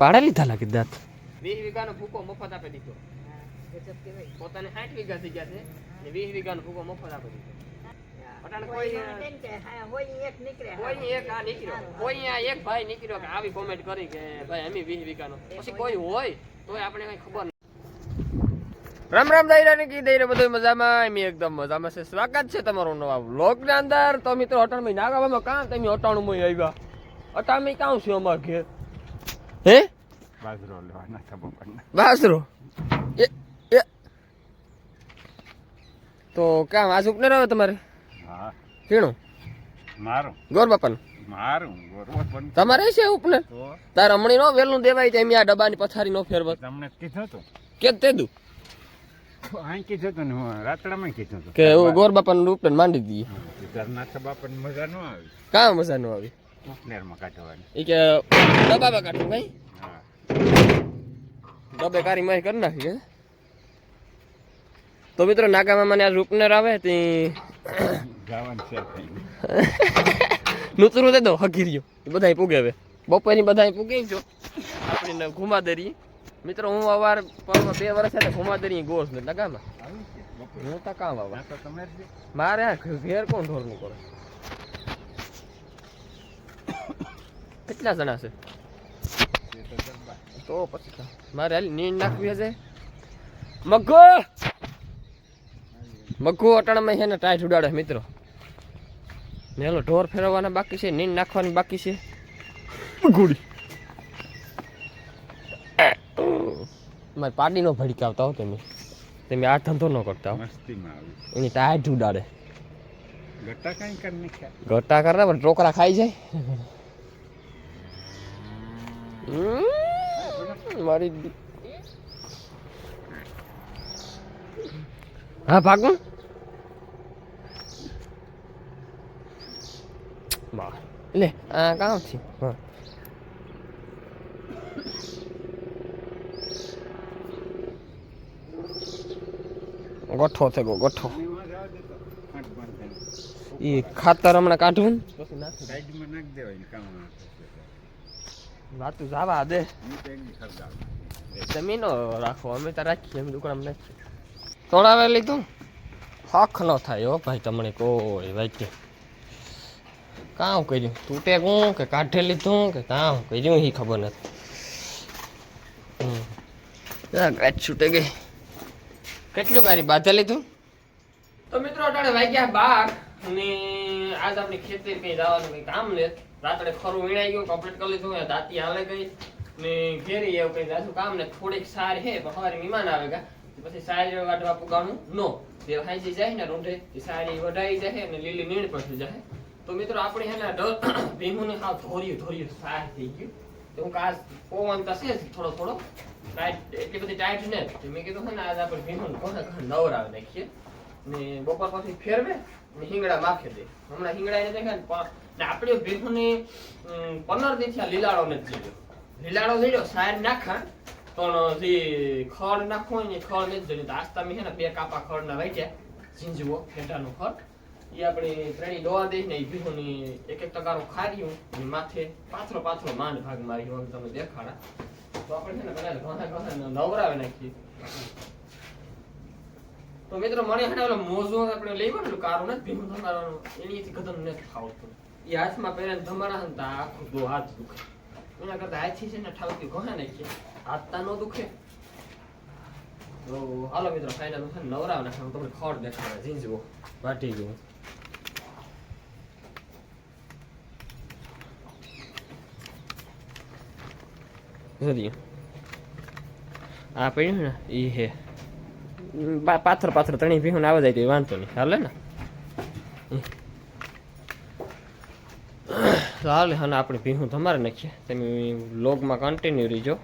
પાડા લીધા લાગે દાંત. વીસ વીઘાનો ભૂકો મફત આપી દીધો. પોતાને સાઠ વીઘા થઈ ગયા છે ને વીસ વીઘાનો ભૂકો મફત આપી દીધો. અટાણે કોઈ કોઈ એક આ નીકળ્યો. કોઈ આ એક ભાઈ નીકળ્યો કે આવી કોમેન્ટ કરી કે ભાઈ અમે વીસ વીઘાનો. પછી કોઈ હોય તોય આપણે કઈ ખબર નહીં રામ રામ દાયરા ની કી દાયરા બધું મજામાં? એમ એકદમ મજામાં છે. સ્વાગત છે તમારું નવા વ્લોગની અંદર. તો મિત્રો અટાણ મહિના નાગાવામાં કાં તમે અટાણું માં આવ્યા? અટાણ કાં છે અમાર ઘેર? હે બાજરો લેવાના હતા બપોરના બાસરો એ એ તો કામ આ સુપને રહ્યો તમારે હા કીણું મારું ગોર બાપાનું મારું ગોર તમારે છે ઉપને તાર હમણી નો વેલું દેવાય છે એમ આ ડબ્બાની પથારી નો ફેરવત તમને કીધું તો કે તે દઉં અહીં કીધું તો ને રાતડામાં કીધું તો કે ગોર બાપાનું ઉપને માંડી દઈએ ઘરના બાપાને મજા ન આવી કામ મજા નો આવી ઉપનેરમાં કાઢવાની એ કે ડબ્બામાં કાઢું ભાઈ. ડબ્બે કારી મારી કરી નાખી તો મિત્રો નાગામાં મને આ રૂપનેર આવે તે નુતરું દે દો હગીર્યો એ બધા પૂગે હવે. બપોરની બધા પૂગે છો આપણે ઘુમાદરી મિત્રો હું અવાર પરમાં બે વર્ષ એટલે ઘુમા દરી ગોસ ને લગામાં હું તો કામ આવા. મારે ઘેર કોણ ઢોરનું કરે? કેટલા જણા છે? તો પછી મારે હાલ નીંદ નાખવી હશે. મગો! મગ્ગો અટાણામાં છે ને ટાઈટ ઉડાડે મિત્રો. મેલો ઢોર ફેરવવાના બાકી છે નીંદ નાખવાની બાકી છે. ગુડી મારી પાડીનો ભડકાવતા હો તમે. તમે આ ધંધો ન કરતા હો. એની ટાઈટ ઉડાડે. ગટ્ટા કાંઈ કરી નાખ્યા? ગટ્ટા કરે પણ ટોકરા ખાઈ જાય. મારી દી- હા ભાગું? લે આ કામ છે હા ગોઠો ગોઠો ફાંટ બંધ થઈને. એ ખાતર હમણાં કાઢવું પછી નાખી. સાઈડમાં નાખી દેવાય કામ. વાતું જવા દે. હું. જમીનો રાખો અમે તો રાખીએ એમ દુકાન નાખીએ તોડાવે લીધું? હક ન થાય હો ભાઈ તમને કોઈ વાંચે કામ કર્યું? તૂટે કોણ કે કાઢે લીધું કે કામ કર્યું? એ ખબર નથી. ગાંઠ છૂટે ગઈ. કેટલું કારી બાંધે લીધું? તો મિત્રો અટાણે વાગ્યા બાર અને આજ આપણી ખેતી કઈ જવાનું કઈ કામ ને રાત્રે ખરું વીણાઈ ગયું કમ્પ્લીટ કરી લીધું દાંતી હાલે ગઈ, ને ઘેરી એવું કઈ જાશું કામ ને થોડીક સાર હે, પણ સવારે મહેમાન આવે ગા. પછી સાર વાટવા પુગાણું નો. જે હાંસી જાય ને રૂંઢે, એ સારી વઢાઈ જાય અને લીલી નીણ પડી જાય તો મિત્રો આપણે હેને ડર ભીમું હાવ ધોર્યું ધોર્યું, સાર થઈ ગયું. તો હું કાસ પવન જ થોડો થોડો. ટાઈટ એટલી બધી ટાઈટ ને. મેં કીધું હે ને આજે આપણે ભીમું કોને ઘણા નવરાવે નાખીએ. ને બપોર પછી ફેરવે ને હિંગડા માખે દે. હમણાં હિંગડા એને દેખાય ને આપણે ભીમુની પંદર દી થયા લીલાડો નથી જોયો લીલાડો જોયો સાયર નાખા, પણ જે ખડ નાખો ને ખડ નથી જોયું આસ્તા મેં છે ને બે કાપા ખડના વાગ્યા, ઝીંઝવો, ફેટાનું ખડ. એ આપણે ત્રણેય દોવા દઈ ને ભીહોની એક એક ટકાનું ખાર્યું, ને માથે પાથરો પાથરો માંડ ભાગ મારી હોય તમે દેખાડા. તો આપણે છે ને બધા ઘણા ઘણા નવરાવે નાખીએ. તો મિત્રો, મને હે ને ઓલો મોજો આપણે લઈ ને કારું નથી ભીમું ધમારવાનું એનીથી કદમ નથી ખાવતું એ હાથમાં પહેરે ધમારા ને તો આ આખું દો હાથ દુખે. એના કરતા હાથથી છે ને ઠાવતી ઘણા નાખીએ હાથ તા નો દુખે. તો હાલો મિત્રો ફાઇનલ છે ને નવરાવ નાખે હું તમને ખોટ દેખાડે ઝીંઝવો વાટી ગયું. જોડી આ પડ્યું ને એ હે. પાથર પાથર ત્રણેય ભીહું આવે જાય તો વાંધો નહીં. હાલે ને? તો અને આપણે ભીહું તમારે નાખીએ. તમે લોગમાં કન્ટિન્યુ રહીજો.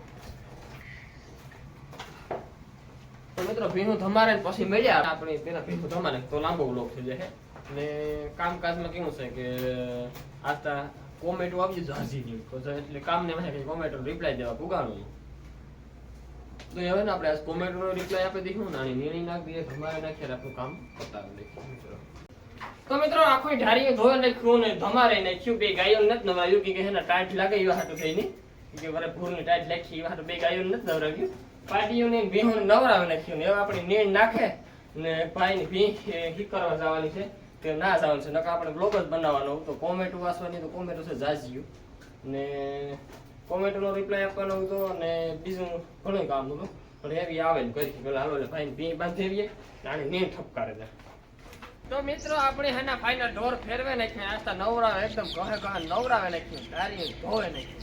તો મિત્રો ભીનું ધમારે ને પછી મળ્યા. આપણે પેલા ભીનું ધમારે તો લાંબો લોક થઈ જાય ને કામકાજમાં કેવું છે કે આતા કોમેન્ટો આવી જાય હાજી એટલે કામને મને કોમેન્ટો રિપ્લાય દેવા પુગાડું તો હવે ને આપણે આ કોમેન્ટનો રિપ્લાય આપી દઈશું નાની નિર્ણય નાખી દઈએ, ધમારે નાખીએ આપણું કામ પતાવી દઈશું, મિત્રો. તો મિત્રો આખો ઢારીએ ને નાખ્યું ને ધમારે નાખ્યું બે ગાયો નથી નવાયું કે હે ને ટાઈટ લાગે એવા હાટું નહીં કે વરે ભૂરની ટાઈટ લખી એવા વાળું બે ગાયો નથી નવરાવ્યું. પાટીઓને ભીહોને નવરાવી નાખ્યું ને હવે આપણે નીણ નાખે ને ભાઈની ભી હી કરવા જવાની છે. તે ના જવાનું છે, નકર આપણે બ્લોગ જ બનાવવાનો તો કોમેન્ટ વાંચવાની તો કોમેન્ટ છે જાજ્યું. ને કોમેન્ટનો રિપ્લાય આપવાનો હતો અને બીજું ઘણું કામ હતું. પણ એવી આવે ને કરી. પેલા હાલો એટલે ભી બાંધીએ અને નીણ ઠપકારે છે. તો મિત્રો, આપણે હેના ફાઈનલ ઢોર ફેરવે નાખ્યા. આસ્તા નવરાવે એકદમ કહે કહે નવરાવે નાખ્યું. ગાડી ધોવે નાખ્યું.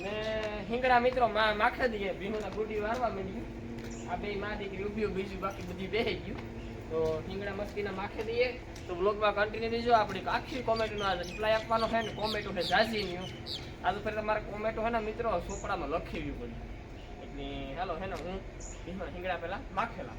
ને હિંગડા મિત્રો, માં માખે દઈએ. ભીમના ગુડી વારવા માંડ્યું. આ બે માં દીકરી ઊભી ઊભી બીજું બાકી બધી બેહી ગયું. તો હિંગડા મસ્તીના માખે દઈએ. તો બ્લોગમાં કન્ટિન્યુ દેજો. આપણે આખી કોમેન્ટનો આ રિપ્લાય આપવાનો છે ને કોમેન્ટો છે જાજી ન્યુ આ તો ફરી તમારે કોમેન્ટો છે ને મિત્રો ચોપડામાં લખી દેવું પડે. એટલે, હાલો હે ને હું ભીમના હિંગડા પેલા માખેલા.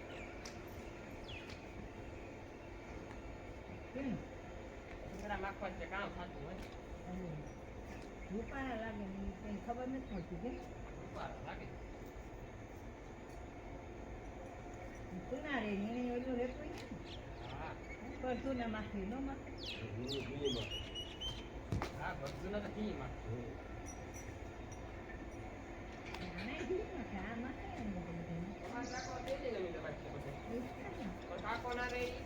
કામ થતું હોય. ખબર નથી પડતી લાગે. તું ના રે એને ઓલું રેતું ને. હા. પણ માખી હા બધું નથી માખું માખે માખે ને કાકો ના રે ઈ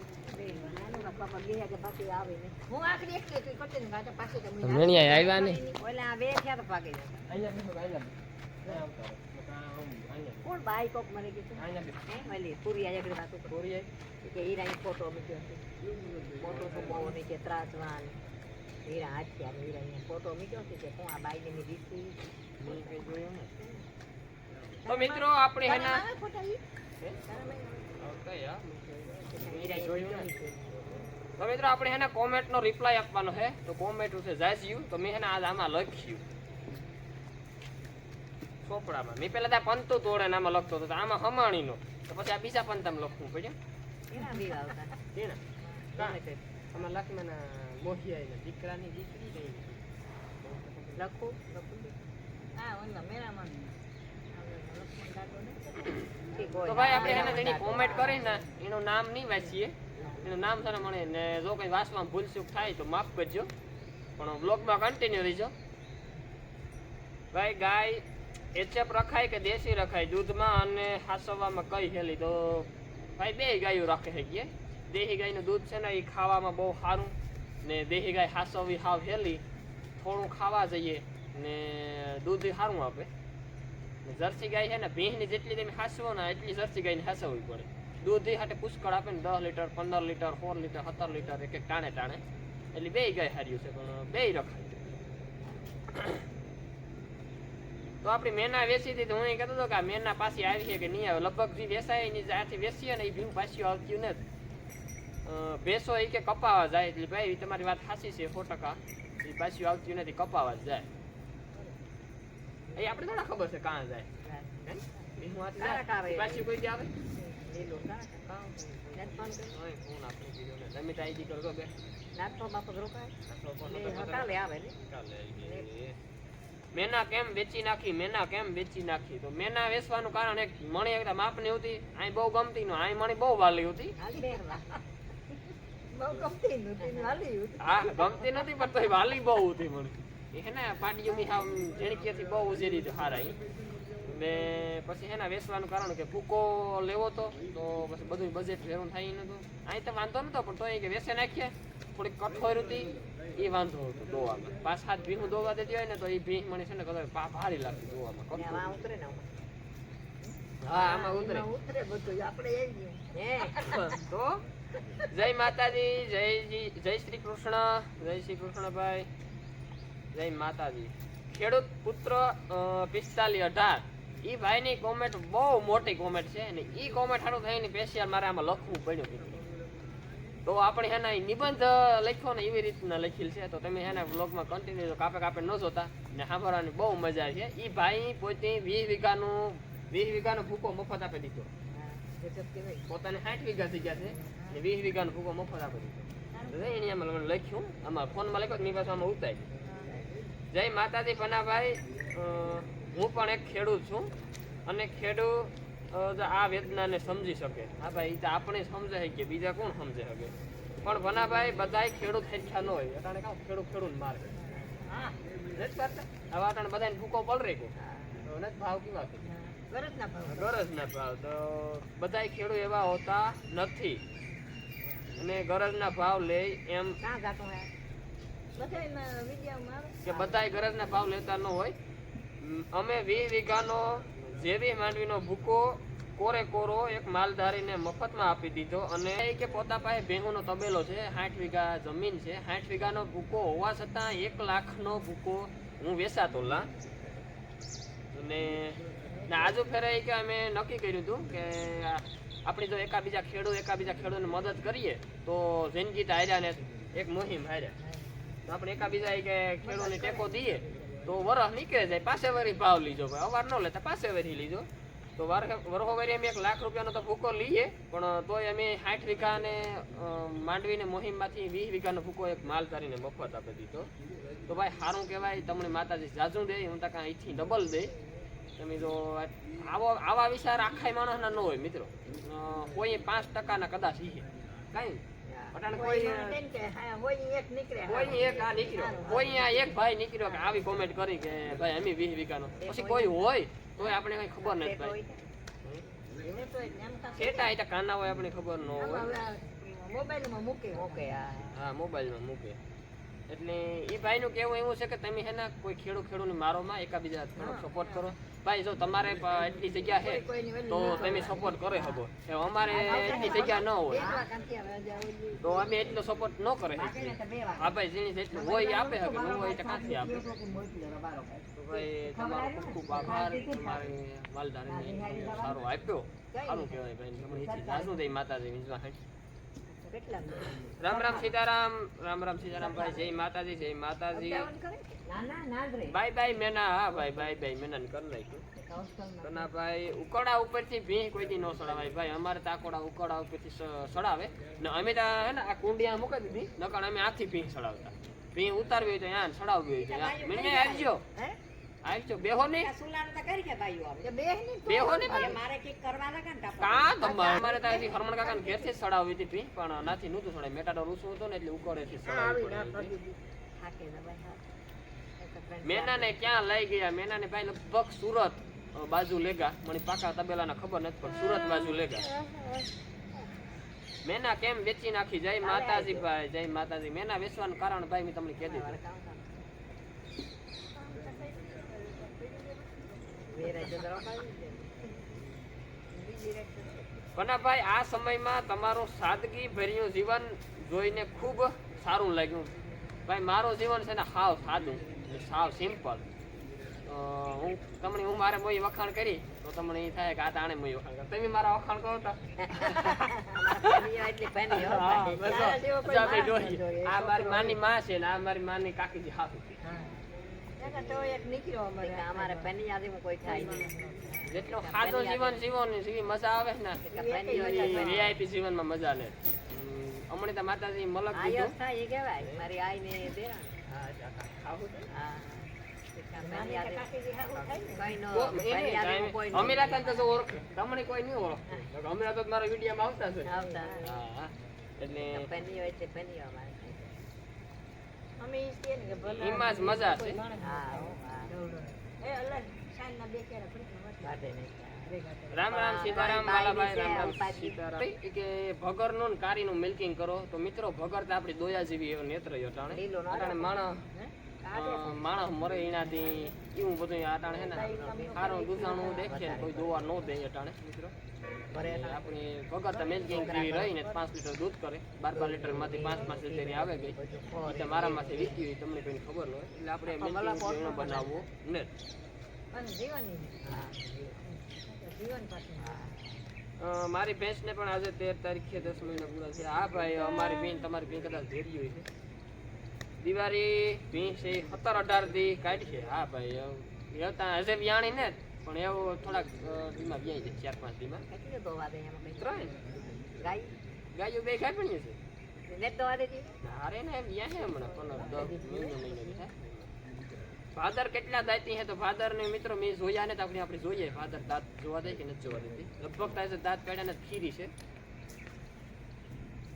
ને હું ને ને ને પછી કા બા હું આખરી એકલી હતી, કરતી ને ગાતા પાછી તો હું આવ્યા ને ઓલા આ બે થયા તો ભાગી જતા. અહીંયા બેસો અહીંયા કોણ બાઈ કોક મને કીધું? અહીંયા હે પૂરી આયા વાતો કરી. કે હીરાની ફોટો મૂક્યો ફોટો તો બહુ નીચે ત્રાસવાન. હીરા હાથ ને હીરા અહીંયા ફોટો મૂક્યો છે કે હું આ બાઈને મેં દીધી તો મિત્રો આપણે હેના ફોટા ઈ? હે? તારા ઓકે યાર હીરા જોયું ને? તો મિત્રો આપણે એને કોમેન્ટનો રિપ્લાય આપવાનો છે. તો કોમેન્ટ છે જાજ્યું તો મેં એને આજ આમાં લખ્યું. ચોપડામાં. મેં પહેલાં ત્યાં પંતો તોડે ને આમાં લખતો હતો. તો આમાં હમાણીનો. તો પછી આ બીજા પંતામાં લખવું પડ્યું તેના આમાં લખમાં મોહિયા દીકરાની દીકરી લખું તો ભાઈ આપણે એને જેની કોમેન્ટ કરીને એનું નામ નહીં વાંચીએ. એનું નામ સર મળે ને જો કંઈ વાંચવામાં ભૂલચૂક થાય તો માફ કરજો. પણ બ્લોગમાં કન્ટિન્યુ રહીજો. ભાઈ, ગાય એચેપ રખાય કે દેશી રખાય? દૂધમાં અને હાસવામાં કઈ હેલી? તો ભાઈ, બે ગાયો રાખે શકીએ દેશી ગાયનું દૂધ છે ને એ ખાવામાં બહુ સારું. ને દેહી ગાય હાસવી હાવ હેલી. થોડું ખાવા જઈએ ને દૂધ સારું આપે. જર્સી ગાય છે ને ભીંહની જેટલી તમે હાસવો ને એટલી જર્સી ગાયને હાસવવી પડે. દૂધ એ હાટે પુષ્કળ આપે ને દસ લીટર પંદર લીટર સોળ લીટર સત્તર લીટર એક એક ટાણે ટાણે. એટલે બે ગાય હાર્યું છે પણ બે રખાય તો આપણી મેના વેચી હતી તો હું એ કહેતો હતો કે આ મેના પાછી આવી છે કે નહીં આવે. લગભગ જે વેસાય એની જ્યાંથી વેચીએ ને એ ભીમ પાછી આવતી નથી. ભેંસો એ કે કપાવા જાય. એટલે ભાઈ તમારી વાત સાચી છે સો ટકા. એ પાછી આવતી નથી કપાવા જ જાય. એ આપણે થોડા ખબર છે કાં જાય. પાછી કોઈ આવે? તો મેના કેમ વેચી નાખી મેના કેમ વેચી નાખી તો મેના વેચવાનું કારણ એક મણી એકદમ માપની હતી અહીં બહુ ગમતી નો અહીં મણી બહુ વાલી હતી. હા, ગમતી નથી, પણ તોય વાલી બહુ હતી મણી એને હે મી પાડીઓની જેણી ઝીણકીએથી બહુ ઉજેરી હતી, હારા ઈ. ને પછી એના વેચવાનું કારણ કે ભૂકો લેવો તો તો પછી બધું બજેટ ભેરું થાય ઈ નતું. અહીં તો વાંધો નતો પણ તો કે વેસે નાખીએ. થોડીક કઠોર હતી એ વાંધો હતો દોવામાં. પાંચ સાત ભીહું દોવા દેતી હોય ને તો એ ભીહ મને છે ને કદાચ પા ભારી લાગતી દોવામાં ને કઠોર. આમાં ઉતરે ને હા આમાં ઉતરે. ઉતરે બધું આપણે એ હે? તો? જય માતાજી જય જી- જય શ્રી કૃષ્ણ જય શ્રી કૃષ્ણભાઈ. જય માતાજી. ખેડૂત પુત્ર પિસ્તાલીસ અઢાર. ઈ ભાઈની કોમેન્ટ બહુ મોટી કોમેન્ટ છે અને ઈ કોમેન્ટ સારું થઈને સ્પેશિયલ મારે આમાં લખવું પડ્યું તો આપણે એના નિબંધ લખ્યો ને એવી રીતના લખેલ છે. તો તમે એના બ્લોગમાં કન્ટિન્યુ કાપે કાપે ન જોતા ને સાંભળવાની બહુ મજા છે. ઈ ભાઈ પોતે વીસ વીઘાનું, વીસ વીઘાનો ભૂકો મફત આપી દીધો. પોતાને સાઠ વીઘા થઈ ગયા છે ને વીસ વીઘાનો ભૂકો મફત આપી દીધો. એને આમાં લખ્યું. આમાં ફોનમાં લખ્યો ની પાસે આમાં ઉતારી જય માતાજી પનાભાઈ હું પણ એક ખેડૂત છું અને ખેડૂત આ વેદનાને સમજી શકે. હા ભાઈ તો આપણે સમજે કે બીજા કોણ સમજે શકે પણ ભનાભાઈ બધાય ખેડૂત હેઠા ન હોય. એટલે કાં ખેડૂત ખેડૂત મારે હા, નથી કરતા હવે અટાણે બધાને ભૂકો પલરે કો હા, નથી ભાવ કેવા ગરજ ના ભાવ. ગરજ ના ભાવ. તો બધાય ખેડૂત એવા હોતા નથી. અને ગરજના ભાવ લે એમ ક્યાં જાતો. કે બધાય ગરજના ભાવ લેતા ન હોય. અમે વીસ વીઘાનો જેવી માંડવીનો ભૂકો કોરે કોરો એક માલધારીને મફતમાં આપી દીધો અને એ કે પોતા પાસે ભેંગોનો તબેલો છે, સાઠ વીઘા જમીન છે. સાઠ વીઘાનો ભૂકો હોવા છતાં એક લાખનો ભૂકો હું વેચાતો, લા. અને આજુ ફેરે કે અમે નક્કી કર્યું હતું કે આપણે જો એકાબીજા ખેડૂત, એકાબીજા ખેડૂતને મદદ કરીએ, તો જિંદગી તો હાર્યા ને એક મુહિમ હાર્યા. તો આપણે એકાબીજા કે ખેડૂતને ટેકો દઈએ. તો વરસ નીકળે જાય પાસે વરી ભાવ લીજો ભાઈ. અવાર ન લેતા પાસે વરી લીજો તો વાર વરહો વરી અમે એક લાખ રૂપિયાનો તો ભૂકો લઈએ, પણ તોય અમે સાઠ વીઘા અને માંડવીને મોહિમમાંથી વીસ વીઘાનો ભૂકો એક માલ કરીને મફત આપી દીધો. તો ભાઈ સારું કહેવાય, તમને માતાજી જાજુ દે, હું તક અહીંથી ડબલ દે. તમે જો, આવો, આવા વિચાર આખાય માણસના ન હોય, મિત્રો. કોઈ પાંચ ટકાના કદાચ ઈ કાંઈ અટાણે કોઈ કોઈ એક નીકળ્યો. કોઈ ભાઈ નીકળ્યો કે આવી કોમેન્ટ કરી કે ભાઈ અમે વીસ વીઘાનો. પછી કોઈ હોય તોય આપણે કઈ ખબર નથી ભાઈ. તો કેટા એટલે કાના હોય આપણે ખબર ન હોય. મોબાઈલમાં મૂકે. હા. મોબાઈલમાં મૂકે. એટલે એ ભાઈનું કહેવું એવું છે કે તમે હેના કોઈ ખેડૂત ખેડૂતની મારોમાં એકાબીજા સપોર્ટ કરો. ભાઈ, જો તમારે એટલી જગ્યા છે, તો તમે સપોર્ટ કરી શકો. અમારે એટલી જગ્યા ન હોય. તો અમે એટલો સપોર્ટ ન કરે હા ભાઈ, જેની જેટલું હોય એ આપે શકે ન હોય તો કાંથી આપે. તો ભાઈ, તમારો ખૂબ ખૂબ આભાર. તમારે માલધારીને સારો આપ્યો. સારું કહેવાય ભાઈ. એથી જાજુ દઈ માતાજી વિંજવા હાંઠ. રામ રામ સીતારામ રામ રામ સીતારામ ભાઈ જય માતાજી જય માતાજી. બાય બાય મેના હા ભાઈ બાય બાય મેના કરી નાખ્યું. કના ભાઈ ઉકળા ઉપરથી ભીંક કોઈ થી ન સડાવાય. ભાઈ અમારે તાકોડા ઉકળા ઉપરથી સડાવે. ને અમે તો હે ને આ કુંડિયા મૂકી દીધી. નકર અમે આથી ભી સડાવતા. ભી ઉતારવી હોય તો યાં સડાવવી હોય તો મને આવજો હે? આવજો બેહો તો કરી કે ભાઈઓ. એ બેહ મારે કરવા લાગે ને કા તમારે તો હરમણ હતી પણ નાથી નહોતું સડાય મેટાડો રૂસું હતો ને એટલે ના. ને મેનાને ક્યાં લઈ ગયા? મેનાને ભાઈ લગભગ સુરત બાજુ લેગા. મને પાકા તબેલા ના ખબર નથી પણ સુરત બાજુ લેગા. મેના કેમ વેચી નાખી? જય માતાજી ભાઈ જય માતાજી. મેના વેચવાનું કારણ ભાઈ મેં તમને કહી દીધું વેરાઈ તો દવા ખાવી છે. બીજી રાત તો- કનાભાઈ આ સમયમાં તમારું સાદગી ભર્યું જીવન જોઈને ખૂબ સારું લાગ્યું. ભાઈ મારું જીવન છે ને સાવ સાદું સાવ સિમ્પલ હું તમને હું મારે મોઈ વખાણ કરી તો તમને એ થાય કે આ તાણે મોઈ વખાણ તમે મારા વખાણ કરો તો. આ મારી માની માં છે ને આ મારી માની કાકીજી નકર તો એક નીકળ્યો અમારે અમારે પેની યાદીમાં કોઈ થાય નહીં જેટલો સાદો જીવન જીવો ને જેવી મજા આવે ને વીઆઈપી જીવનમાં મજા લે હમણાં તો માતાજી મલક આયસ દીધું થાય એ કહેવાય મારી. હા. યાદી- કઈ નો કો- પેની એને યાદીમાં કોઈ નહીં. અમીરા કાંઈ તો ઓળખે તમને કોઈ નહીં ઓળખે અમીરા મારા વિડીયોમાં આવતા છે આવતા. હા, હા. એટલે પેની હોય છે પેની જ મજા છે. હા, નહીં. રામ રામ સીતારામ બાલાભાઈ ની રામ રામ. સીતારામ. કે ભગરનું ને કારીનું મિલ્કિંગ કરો. તો મિત્રો ભગર તો આપડી દોયા જેવી એવો નેત્ર નો માણસ માણસ મરે એનાથી એવું બધું અટાણે હે ને. સારું દૂધાણું દેખે ને કોઈ જોવા ન દે અટાણે. મિત્રો ભરે એટલે આપણે ભગર તો જેવી રહીને પાંચ લીટર દૂધ કરે. બાર બાર લીટરમાંથી પાંચ પાંચ લીટર આવે ગઈ. એટલે મારામાંથી વીતી હોય તમને કોઈને ખબર ન હોય. એટલે આપણે મિલ્કિંગ બનાવવો ને. મારી ભેંસને પણ આજે તેર તારીખે દસ મહિના પૂરા છે હા ભાઈ અમારી બેન તમારી બેન કદાચ ધેરી હોય છે. દિવાળી વીસી સત્તર અઢાર દી કાઢી છે હા ભાઈ હતા હજે વ્યાણી ને પણ એવો થોડાક દીમાં વ્યાઈ જાય ચાર પાંચ દીમાં ત્રણ. ગાય? ગાયો બે છે. નેટ દોવા દેતી? અરે ને વ્યા છે હમણાં પંદર દસ મહિનો મહિનો ફાધર કેટલા દાંતી હે તો ફાધર ને મિત્રો મેં જોયા ને તો આપણે આપણે જોઈએ. ફાધર દાંત જોવા દે કે નથી જોવા દેતી. લગભગ થાય છે દાંત કાઢ્યા ને ખીરી છે.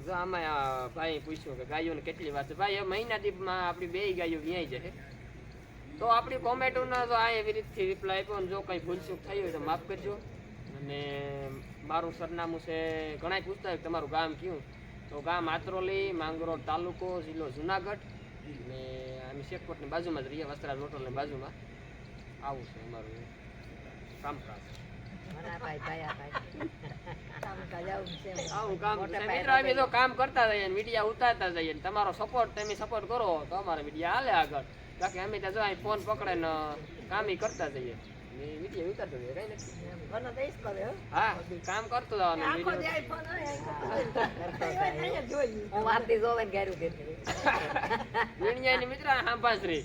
જો આમાં ભાઈ પૂછ્યું કે ગાયોને કેટલી વાત છે? ભાઈ મહિના દીપમાં આપણી બે ગાયો વ્યાય જશે તો આપણી કોમેન્ટોના જો આ એવી રીતથી રિપ્લાય આપ્યો અને જો કંઈ ભૂલચૂક થઈ હોય તો માફ કરજો. અને મારું સરનામું છે ઘણા પૂછતા હોય તમારું ગામ કયું? તો ગામ આત્રોલી, માંગરોળ તાલુકો, જિલ્લો જુનાગઢ. અને અમે શેખકોટની બાજુમાં જ રહીએ વસ્ત્રા હોટલની બાજુમાં. આવું છે અમારું કામકાજ. કામ કરતા જઈએ ને વિડીયા ઉતારતા જઈએ તમારો સપોર્ટ તમે સપોર્ટ કરો. તો અમારે મીડિયા હાલે આગળ. બાકી અમે ત્યાં જો ફોન પકડે ને કામ ઈ કરતા જઈએ. વીડિયો ઉતારતા જઈએ કઈ નથી. મને દઈશ કરે, હા. કામ કરતો જવાનું આખો વીડિયો. દી હોય, કરતો હું. જોવે મિત્ર હાંભાસરી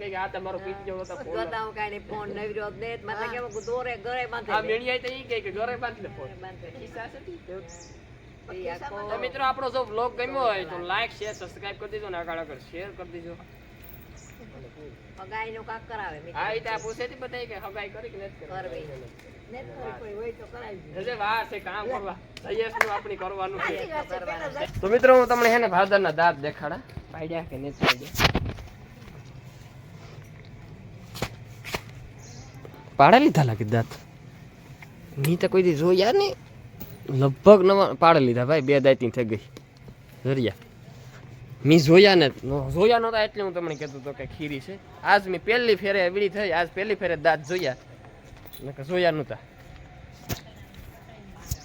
કઈ આ તમારો ફોન જોતા કાંઈ ફોન. મને કેવું કે દોરે ઘરે બાંધે આ. તો ઈ કહે કે ઘરે બાંધ લે ફોન ખિસ્સા તો? મિત્રો આપણો જો બ્લોગ ગમ્યો હોય તો લાઈક શેર સબસ્ક્રાઇબ કરી દેજો ને આગળ આગળ શેર કરી દેજો. હગાઈનું કાક કરાવે હા ઈ તો આ પૂછે તી બધાય કે હગાઈ કરી કે નથી કરવી. કરી હજે વાર છે કામ કરવા. સૈયસનું આપણી કરવાનું છે. તો કરવાના છે. તો મિત્રો હું તમને હે ને ભાદરના દાંત દેખાડા. પાડ્યા કે નથી પાડ્યા? પાડા લીધા લાગે દાંત? મી તો કોઈ દી જોયા ને લગભગ નવા પાડે લીધા ભાઈ બે દાંતી થઈ ગઈ. જરિયા મી જોયા ને, જોયા નહોતા એટલે હું તમને કહેતો હતો કે ખીરી છે. આજ મેં પહેલી ફેરે વીડી થઈ, આજ પહેલી ફેરે દાંત જોયા. જોયા નહોતા